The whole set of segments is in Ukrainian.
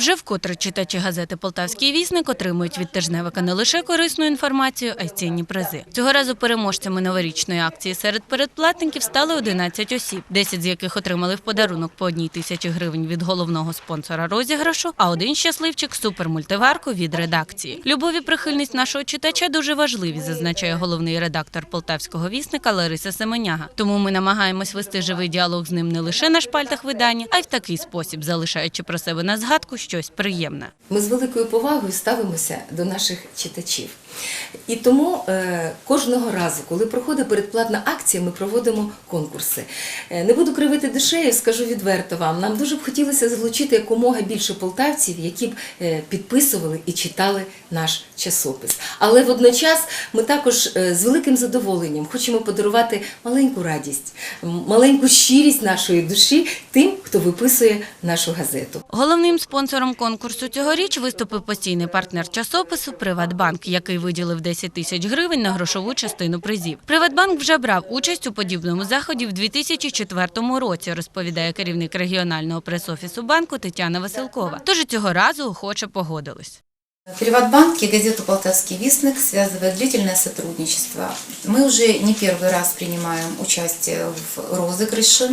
Вже вкотре читачі газети Полтавський вісник отримують від тижневика не лише корисну інформацію, а й цінні призи. Цього разу переможцями новорічної акції серед передплатників стали 11 осіб, 10 з яких отримали в подарунок по одній тисячі гривень від головного спонсора розіграшу, а один щасливчик супермультиварку від редакції. Любов і прихильність нашого читача дуже важливі, зазначає головний редактор полтавського вісника Лариса Семеняга. Тому ми намагаємось вести живий діалог з ним не лише на шпальтах видання, а й в такий спосіб, залишаючи про себе на згадку щось приємне. Ми з великою повагою ставимося до наших читачів. І тому е, кожного разу, коли проходить передплатна акція, ми проводимо конкурси. Е, не буду кривити душею, скажу відверто вам. Нам дуже б хотілося залучити якомога більше полтавців, які б е, підписували і читали наш часопис. Але водночас ми також е, з великим задоволенням хочемо подарувати маленьку радість, маленьку щирість нашої душі тим, хто виписує нашу газету. Головним спонсором конкурсу цьогоріч виступив постійний партнер часопису Приватбанк, який виділив 10 тисяч гривень на грошову частину призів. Приватбанк вже брав участь у подібному заході в 2004 році, розповідає керівник регіонального прес-офісу банку Тетяна Василкова. Тож і цього разу охоче погодились. Приватбанк и газету «Полтавский вестник» связывает длительное сотрудничество. Мы уже не первый раз принимаем участие в розыгрыше,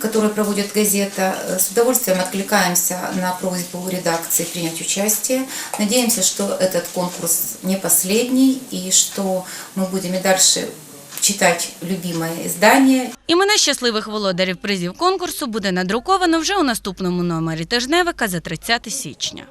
который проводит газета. С удовольствием откликаемся на просьбу редакции принять участие. Надеемся, что этот конкурс не последний и что мы будем и дальше читать любимое издание Імена щасливих володарів призів конкурсу буде надруковано вже у наступному номері тижневика за 30 січня.